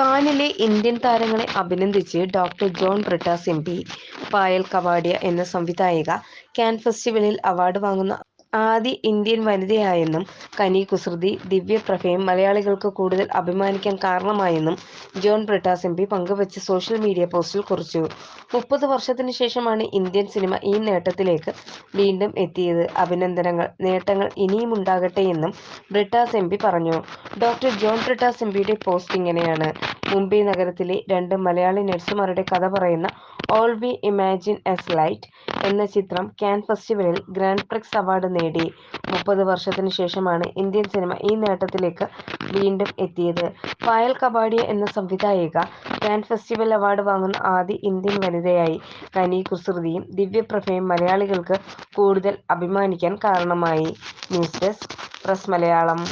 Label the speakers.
Speaker 1: കാനിലെ Indian താരങ്ങളെ അഭിനന്ദിച്ച് doctor John Brittas M P Payal Kapadia എന്ന സംവിധായിക കാൻ ഫെസ്റ്റിവലിൽ അവാർഡ് വാങ്ങുന്ന ആദ്യ ഇന്ത്യൻ വനിതയായെന്നും കനി കുസൃതി ദിവ്യപ്രഭയും മലയാളികൾക്ക് കൂടുതൽ അഭിമാനിക്കാൻ കാരണമായെന്നും ജോൺ ബ്രിട്ടാസ് എം പി പങ്കുവച്ച സോഷ്യൽ മീഡിയ പോസ്റ്റിൽ കുറിച്ചു. മുപ്പത് വർഷത്തിനു ശേഷമാണ് ഇന്ത്യൻ സിനിമ ഈ നേട്ടത്തിലേക്ക് വീണ്ടും എത്തിയത്. അഭിനന്ദനങ്ങൾ നേട്ടങ്ങൾ ഇനിയും ഉണ്ടാകട്ടെ എന്നും ബ്രിട്ടാസ് എം പറഞ്ഞു. ഡോക്ടർ ജോൺ ബ്രിട്ടാസ് എം പിയുടെ പോസ്റ്റ് ഇങ്ങനെയാണ്. മുംബൈ നഗരത്തിലെ രണ്ട് മലയാളി നഴ്സുമാരുടെ കഥ പറയുന്ന all we imagine as light എന്ന ചിത്രം കാൻ ഫെസ്റ്റിവലിൽ ഗ്രാൻഡ് പ്രിക്സ് അവാർഡ് നേടി. മുപ്പത് വർഷത്തിനു ശേഷമാണ് ഇന്ത്യൻ സിനിമ ഈ നേട്ടത്തിലേക്ക് വീണ്ടും എത്തിയത്. പായൽ കബാഡിയ എന്ന സംവിധായിക കാൻ ഫെസ്റ്റിവൽ അവാർഡ് വാങ്ങുന്ന ആദ്യ ഇന്ത്യൻ വനിതയായി കനി കുസൃതിയും ദിവ്യപ്രഭയും മലയാളികൾക്ക് കൂടുതൽ അഭിമാനിക്കാൻ കാരണമായി.
Speaker 2: News desk press Malayalam.